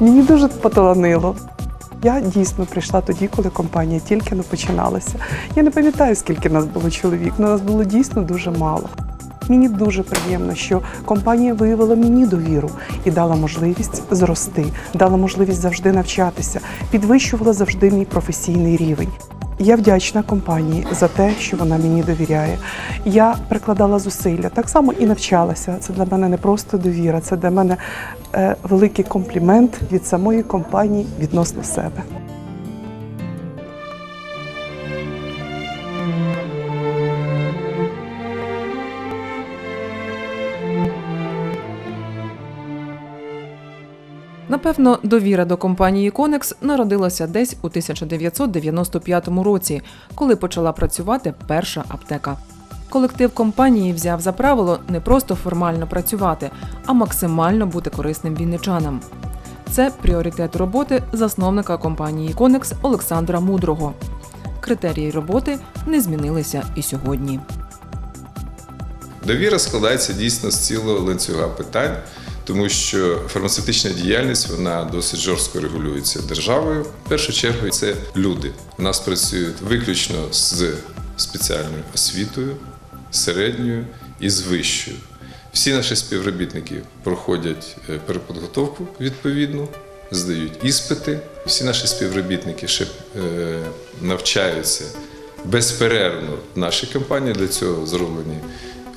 Мені дуже поталанило. Я дійсно прийшла тоді, коли компанія тільки не починалася. Я не пам'ятаю, скільки нас було чоловік, але нас було дійсно дуже мало. Мені дуже приємно, що компанія виявила мені довіру і дала можливість зрости, дала можливість завжди навчатися, підвищувала завжди мій професійний рівень. Я вдячна компанії за те, що вона мені довіряє. Я прикладала зусилля, так само і навчалася. Це для мене не просто довіра, це для мене е, великий комплімент від самої компанії відносно себе. Напевно, довіра до компанії Конекс народилася десь у 1995 році, коли почала працювати перша аптека. Колектив компанії взяв за правило не просто формально працювати, а максимально бути корисним вінничанам. Це пріоритет роботи засновника компанії Конекс Олександра Мудрого. Критерії роботи не змінилися і сьогодні. Довіра складається дійсно з цілого ланцюга питань, тому що фармацевтична діяльність вона досить жорстко регулюється державою. В першу чергу це люди. У нас працюють виключно з спеціальною освітою, середньою і з вищою. Всі наші співробітники проходять е, переподготовку відповідну, здають іспити. Всі наші співробітники ще е, навчаються безперервно в нашій компанії. Для цього зроблені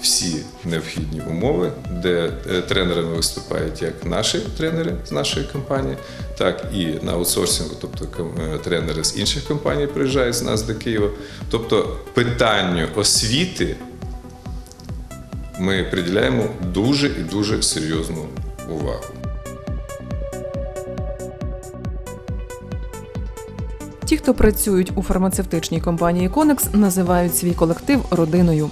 всі необхідні умови, де е, тренерами виступають як наші тренери з нашої компанії, так і на аутсорсингу, тобто е, тренери з інших компаній приїжджають з нас до Києва. Тобто питанню освіти ми приділяємо дуже і дуже серйозну увагу. Ті, хто працюють у фармацевтичній компанії Конекс, називають свій колектив родиною.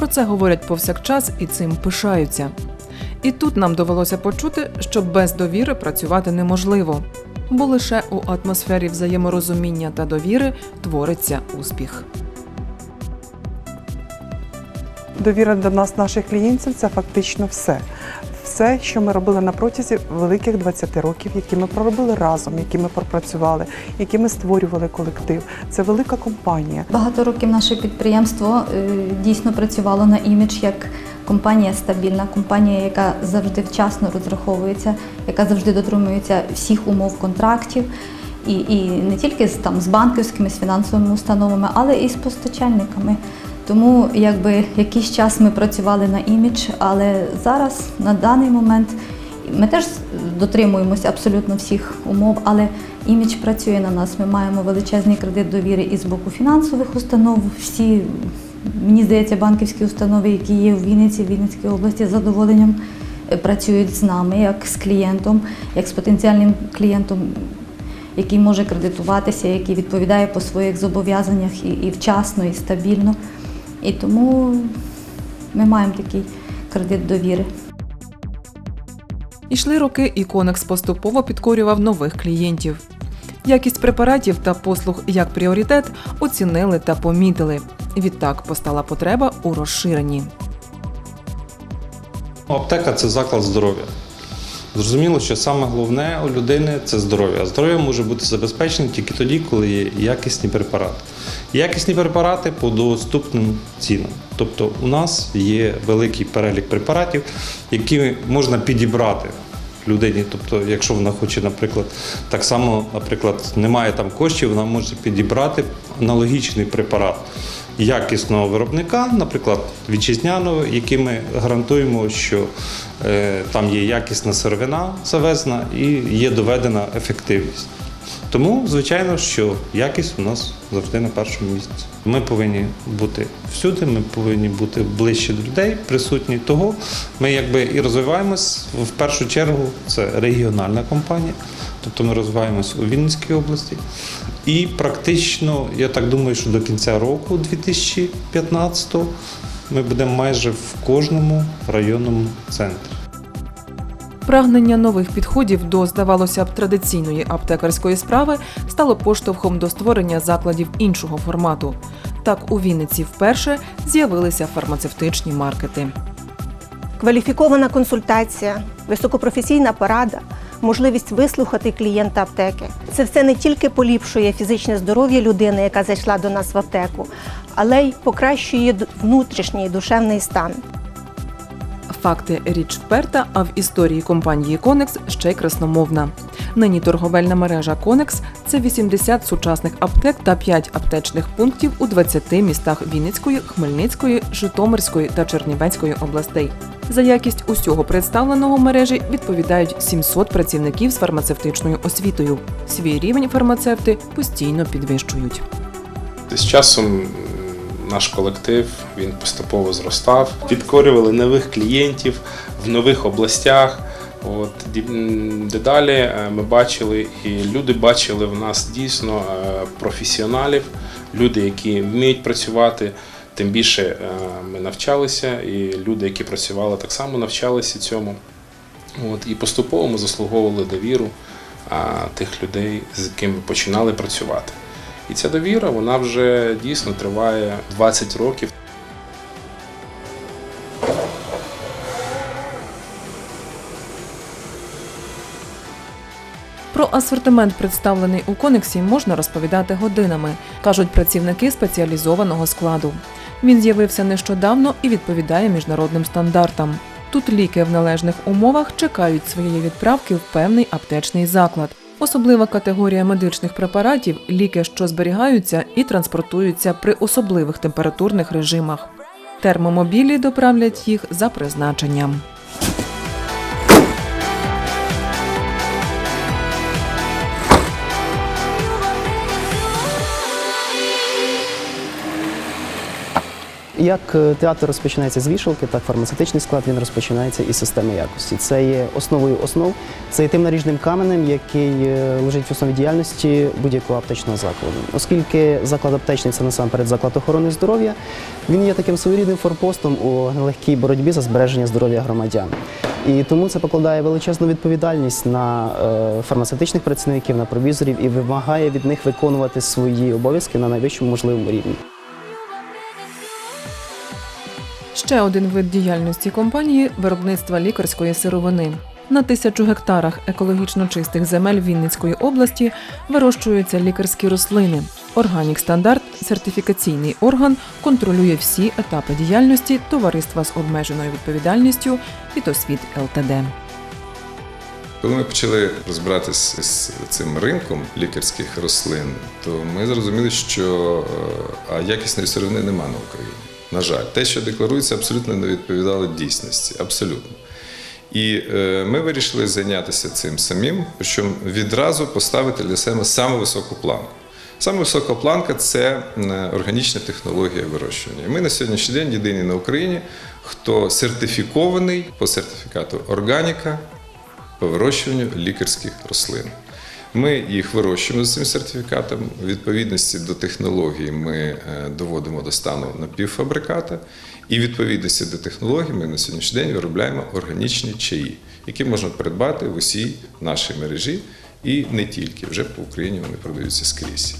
Про це говорять повсякчас і цим пишаються. І тут нам довелося почути, що без довіри працювати неможливо, бо лише у атмосфері взаєморозуміння та довіри твориться успіх. Довіра до нас, наших клієнтів, це фактично все. Все, що ми робили на протязі великих 20 років, які ми проробили разом, які ми пропрацювали, які ми створювали колектив. Це велика компанія. Багато років наше підприємство е, дійсно працювало на імідж як компанія стабільна, компанія, яка завжди вчасно розраховується, яка завжди дотримується всіх умов контрактів. І, і не тільки з, там, з банківськими, з фінансовими установами, але і з постачальниками. Тому якби якийсь час ми працювали на імідж, але зараз на даний момент ми теж дотримуємося абсолютно всіх умов, але імідж працює на нас. Ми маємо величезний кредит довіри і з боку фінансових установ. Всі, мені здається, банківські установи, які є в Вінниці, в Вінницькій області, з задоволенням е, працюють з нами, як з клієнтом, як з потенціальним клієнтом, який може кредитуватися, який відповідає по своїх зобов'язаннях і, і вчасно, і стабільно. І тому ми маємо такий кредит довіри. Ішли роки, і Конекс поступово підкорював нових клієнтів. Якість препаратів та послуг як пріоритет оцінили та помітили. Відтак постала потреба у розширенні. Аптека це заклад здоров'я. Зрозуміло, що саме головне у людини це здоров'я. Здоров'я може бути забезпечене тільки тоді, коли є якісні препарати. Якісні препарати по доступним цінам. Тобто у нас є великий перелік препаратів, які можна підібрати людині. Тобто, якщо вона хоче, наприклад, так само, наприклад, немає там коштів, вона може підібрати аналогічний препарат якісного виробника, наприклад, вітчизняного, який ми гарантуємо, що е, там є якісна сировина завезена і є доведена ефективність. Тому, звичайно, що якість у нас завжди на першому місці. Ми повинні бути всюди, ми повинні бути ближче до людей, присутні. Того ми якби і розвиваємось в першу чергу. Це регіональна компанія, тобто ми розвиваємось у Вінницькій області. І практично, я так думаю, що до кінця року, 2015-го, ми будемо майже в кожному районному центрі. Прагнення нових підходів до, здавалося б, традиційної аптекарської справи стало поштовхом до створення закладів іншого формату. Так у Вінниці вперше з'явилися фармацевтичні маркети. Кваліфікована консультація, високопрофесійна порада, можливість вислухати клієнта аптеки. Це все не тільки поліпшує фізичне здоров'я людини, яка зайшла до нас в аптеку, але й покращує внутрішній душевний стан. Факти річ вперта, а в історії компанії Конекс ще й красномовна. Нині торговельна мережа Конекс це 80 сучасних аптек та 5 аптечних пунктів у 20 містах Вінницької, Хмельницької, Житомирської та Чернівецької областей. За якість усього представленого в мережі відповідають 700 працівників з фармацевтичною освітою. Свій рівень фармацевти постійно підвищують. З часом наш колектив він поступово зростав. Підкорювали нових клієнтів в нових областях. От дедалі е, ми бачили, і люди бачили в нас дійсно е, професіоналів, люди, які вміють працювати. Тим більше е, ми навчалися, і люди, які працювали, так само навчалися цьому. От, і поступово ми заслуговували довіру тих людей, з якими починали працювати. І ця довіра вона вже дійсно триває 20 років. Про асортимент, представлений у Конексі, можна розповідати годинами, кажуть працівники спеціалізованого складу. Він з'явився нещодавно і відповідає міжнародним стандартам. Тут ліки в належних умовах чекають своєї відправки в певний аптечний заклад. Особлива категорія медичних препаратів ліки, що зберігаються і транспортуються при особливих температурних режимах. Термомобілі доправлять їх за призначенням. Як е, театр розпочинається з вішалки, так фармацевтичний склад він розпочинається із системи якості. Це є основою основ, це є тим наріжним каменем, який е, лежить в основі діяльності будь-якого аптечного закладу. Оскільки заклад аптечний це насамперед заклад охорони здоров'я, він є таким своєрідним форпостом у нелегкій боротьбі за збереження здоров'я громадян. І тому це покладає величезну відповідальність на е, фармацевтичних працівників, на провізорів і вимагає від них виконувати свої обов'язки на найвищому можливому рівні. Ще один вид діяльності компанії виробництва лікарської сировини. На тисячу гектарах екологічно чистих земель Вінницької області вирощуються лікарські рослини. Органік стандарт, сертифікаційний орган, контролює всі етапи діяльності товариства з обмеженою відповідальністю «Фітосвіт ЛТД». Коли ми почали розбиратися з цим ринком лікарських рослин, то ми зрозуміли, що е, якісної сировини нема на Україні. На жаль, те, що декларується, абсолютно не відповідало дійсності. Абсолютно. І е, ми вирішили зайнятися цим самим, причому відразу поставити для себе саму високу планку. Саме висока планка це органічна технологія вирощування. Ми на сьогоднішній день єдині на Україні, хто сертифікований по сертифікату органіка по вирощуванню лікарських рослин. Ми їх вирощуємо з цим сертифікатом. У відповідності до технології ми е, доводимо до стану напівфабриката. І в відповідності до технологій ми на сьогоднішній день виробляємо органічні чаї, які можна придбати в усій нашій мережі і не тільки. Вже по Україні вони продаються скрізь.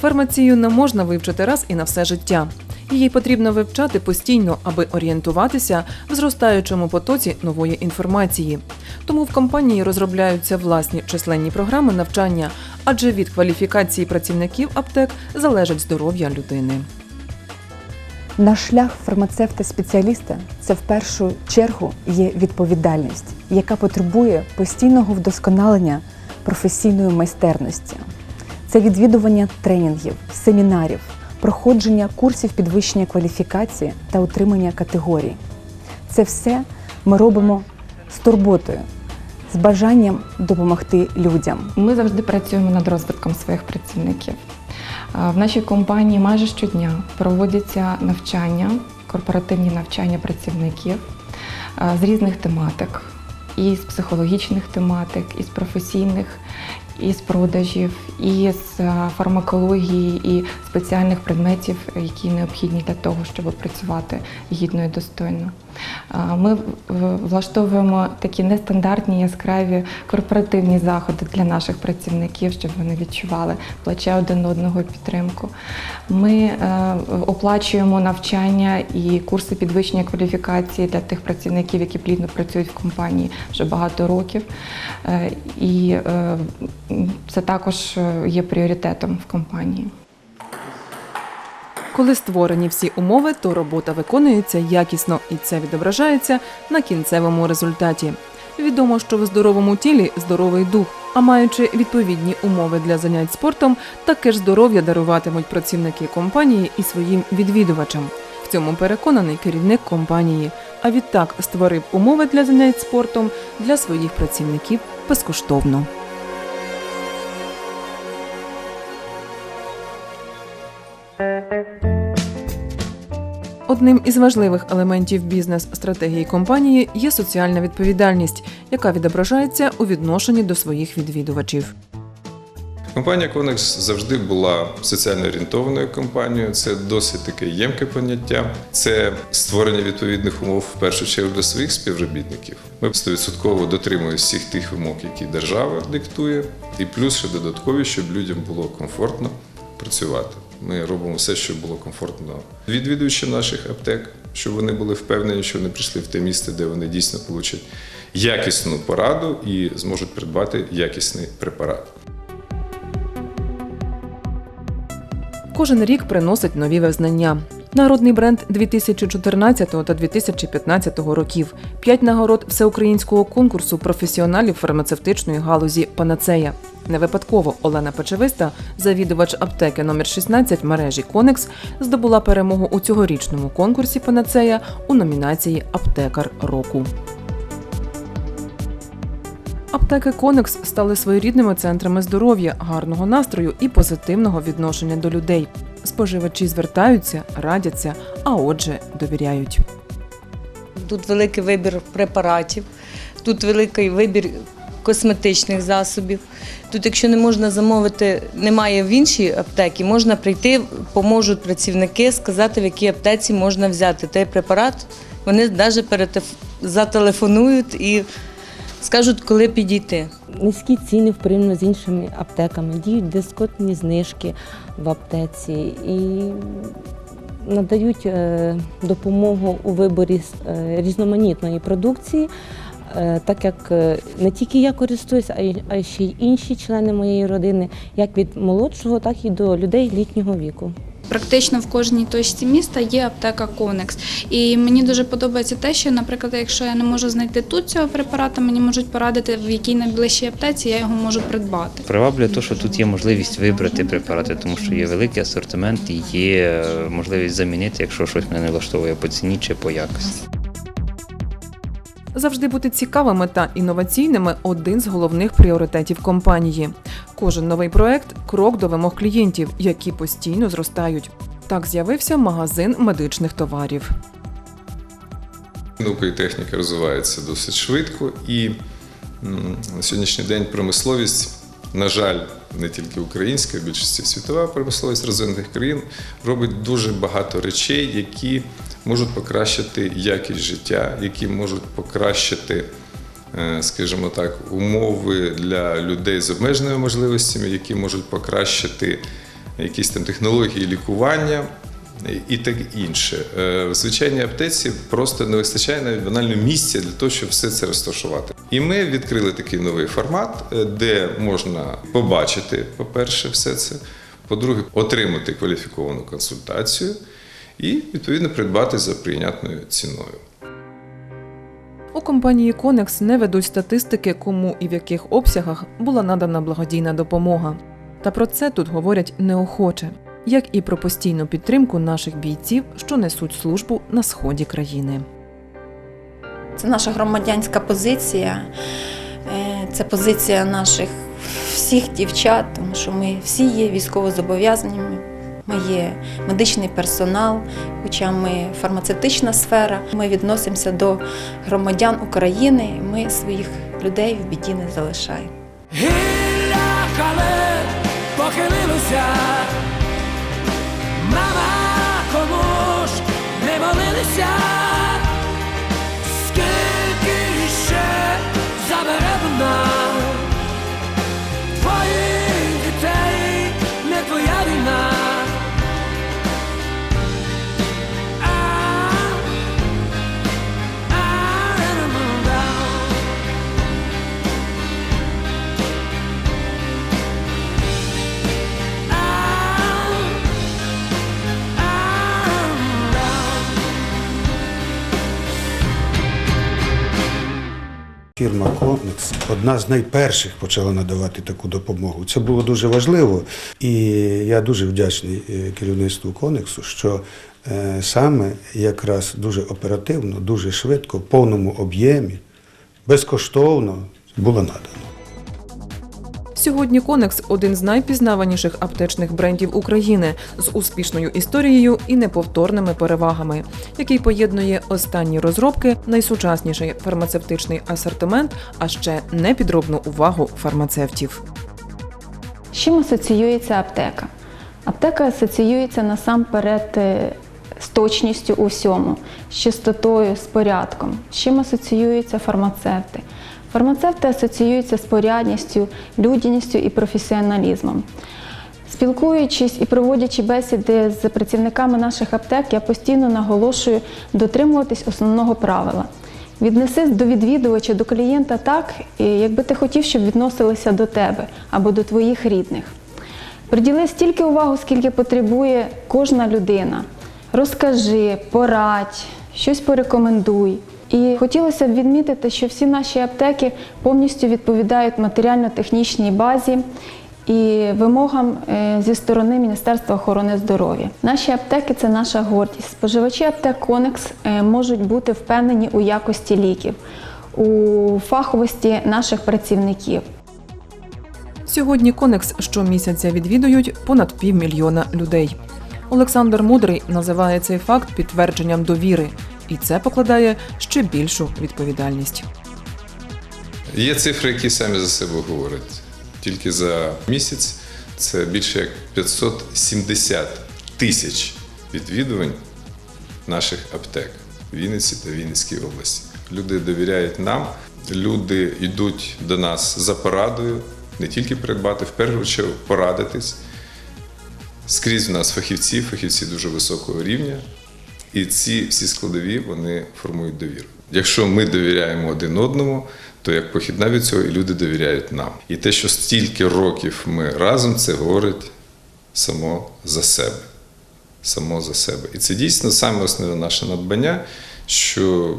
Фармацію не можна вивчити раз і на все життя. Її потрібно вивчати постійно, аби орієнтуватися в зростаючому потоці нової інформації. Тому в компанії розробляються власні численні програми навчання, адже від кваліфікації працівників аптек залежить здоров'я людини. Наш шлях фармацевта-спеціаліста це в першу чергу є відповідальність, яка потребує постійного вдосконалення професійної майстерності. Це відвідування тренінгів, семінарів, проходження курсів підвищення кваліфікації та утримання категорій. Це все ми робимо з турботою, з бажанням допомогти людям. Ми завжди працюємо над розвитком своїх працівників. В нашій компанії майже щодня проводяться навчання, корпоративні навчання працівників з різних тематик, і з психологічних тематик, і з професійних, і з продажів, і з фармакології, і спеціальних предметів, які необхідні для того, щоб працювати гідно і достойно. Ми влаштовуємо такі нестандартні яскраві корпоративні заходи для наших працівників, щоб вони відчували плече один одного підтримку. Ми е, оплачуємо навчання і курси підвищення кваліфікації для тих працівників, які плідно працюють в компанії вже багато років. Е, І е, це також е, є пріоритетом в компанії. Коли створені всі умови, то робота виконується якісно, і це відображається на кінцевому результаті. Відомо, що в здоровому тілі здоровий дух. А маючи відповідні умови для занять спортом, таке ж здоров'я даруватимуть працівники компанії і своїм відвідувачам. В цьому переконаний керівник компанії. А відтак створив умови для занять спортом для своїх працівників безкоштовно. Одним із важливих елементів бізнес-стратегії компанії є соціальна відповідальність, яка відображається у відношенні до своїх відвідувачів. Компанія Конекс завжди була соціально орієнтованою компанією. Це досить таке ємке поняття. Це створення відповідних умов в першу чергу для своїх співробітників. Ми 100% дотримуємося всіх тих вимог, які держава диктує, і плюс ще додаткові, щоб людям було комфортно працювати. Ми робимо все, щоб було комфортно відвідуючи наших аптек, щоб вони були впевнені, що вони прийшли в те місце, де вони дійсно получать якісну пораду і зможуть придбати якісний препарат. Кожен рік приносить нові визнання. Народний бренд 2014 та 2015 років, п'ять нагород всеукраїнського конкурсу професіоналів фармацевтичної галузі Панацея. Не випадково Олена Печевиста, завідувач аптеки номер 16 мережі Конекс, здобула перемогу у цьогорічному конкурсі Панацея у номінації Аптекар року. Аптеки Конекс стали своєрідними центрами здоров'я, гарного настрою і позитивного відношення до людей. Споживачі звертаються, радяться, а отже, довіряють. Тут великий вибір препаратів, тут великий вибір косметичних засобів. Тут, якщо не можна замовити, немає в іншій аптеці, можна прийти, поможуть працівники сказати, в якій аптеці можна взяти той препарат. Вони навіть зателефонують і скажуть, коли підійти. Низькі ціни в порівняно з іншими аптеками, діють дисконтні знижки в аптеці і надають е, допомогу у виборі е, різноманітної продукції, е, так як не тільки я й- а й ще й інші члени моєї родини, як від молодшого, так і до людей літнього віку. Практично в кожній точці міста є аптека Конекс. І мені дуже подобається те, що, наприклад, якщо я не можу знайти тут цього препарата, мені можуть порадити, в якій найближчій аптеці я його можу придбати. Приваблює те, що тут є можливість вибрати препарати, тому що є великий асортимент і є е, можливість замінити, якщо щось мене не влаштовує по ціні чи по якості. Завжди бути цікавими та інноваційними один з головних пріоритетів компанії. Кожен новий проект крок до вимог клієнтів, які постійно зростають. Так з'явився магазин медичних товарів. Наука і техніка розвиваються досить швидко, і на сьогоднішній день промисловість, на жаль, не тільки українська, а більшості світова промисловість розвинутих країн робить дуже багато речей, які можуть покращити якість життя, які можуть покращити, е, скажімо так, умови для людей з обмеженими можливостями, які можуть покращити якісь там технології лікування і так інше. Е, В звичайній аптеці просто не вистачає навіть банально місця для того, щоб все це розташувати. І ми відкрили такий новий формат, е, де можна побачити, по-перше, все це, по-друге, отримати кваліфіковану консультацію і відповідно придбати за прийнятною ціною. У компанії Конекс не ведуть статистики, кому і в яких обсягах була надана благодійна допомога. Та про це тут говорять неохоче, як і про постійну підтримку наших бійців, що несуть службу на сході країни. Це наша громадянська позиція, е, це позиція наших всіх дівчат, тому що ми всі є військовозобов'язаними. Ми є медичний персонал, хоча ми фармацевтична сфера. Ми відносимося до громадян України, ми своїх людей в біді не залишаємо. Гілля халет Фірма Конекс одна з найперших почала надавати таку допомогу. Це було дуже важливо, і я дуже вдячний е, керівництву Конексу, що е, саме якраз дуже оперативно, дуже швидко, в повному об'ємі, безкоштовно було надано. Сьогодні Конекс один з найпізнаваніших аптечних брендів України з успішною історією і неповторними перевагами, який поєднує останні розробки, найсучасніший фармацевтичний асортимент, а ще непідробну увагу фармацевтів. З чим асоціюється аптека? Аптека асоціюється насамперед е, з точністю у всьому, з чистотою, з порядком. З чим асоціюються фармацевти? Фармацевти асоціюються з порядністю, людяністю і професіоналізмом. Спілкуючись і проводячи бесіди з працівниками наших аптек, я постійно наголошую дотримуватись основного правила. Віднесись до відвідувача, до клієнта так, якби ти хотів, щоб відносилися до тебе або до твоїх рідних. Приділи стільки уваги, скільки потребує кожна людина. Розкажи, порадь, щось порекомендуй. І хотілося б відмітити, що всі наші аптеки повністю відповідають матеріально-технічній базі і вимогам е, зі сторони Міністерства охорони здоров'я. Наші аптеки це наша гордість. Споживачі аптек Конекс е, можуть бути впевнені у якості ліків, у фаховості наших працівників. Сьогодні Конекс щомісяця відвідують понад півмільйона людей. Олександр Мудрий називає цей факт підтвердженням довіри, і це покладає ще більшу відповідальність. Є цифри, які самі за себе говорять. Тільки за місяць це більше як 570 тисяч відвідувань наших аптек в Вінниці та Вінницькій області. Люди довіряють нам, люди йдуть до нас за порадою, не тільки придбати, в першу чергу порадитись. Скрізь в нас фахівці, фахівці дуже високого рівня. І ці всі складові вони формують довіру. Якщо ми довіряємо один одному, то як похідна від цього і люди довіряють нам. І те, що стільки років ми разом, це говорить само за себе. Само за себе. І це дійсно саме основне наше надбання, що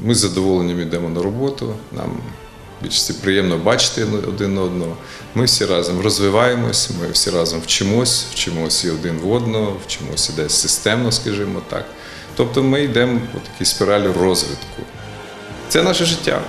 ми з задоволенням йдемо на роботу, нам більш приємно бачити один одного. Ми всі разом розвиваємось, ми всі разом вчимось, вчимося і один в одного, вчимося десь системно, скажімо так. Тобто ми йдемо по такій спіралі розвитку. Це наше життя.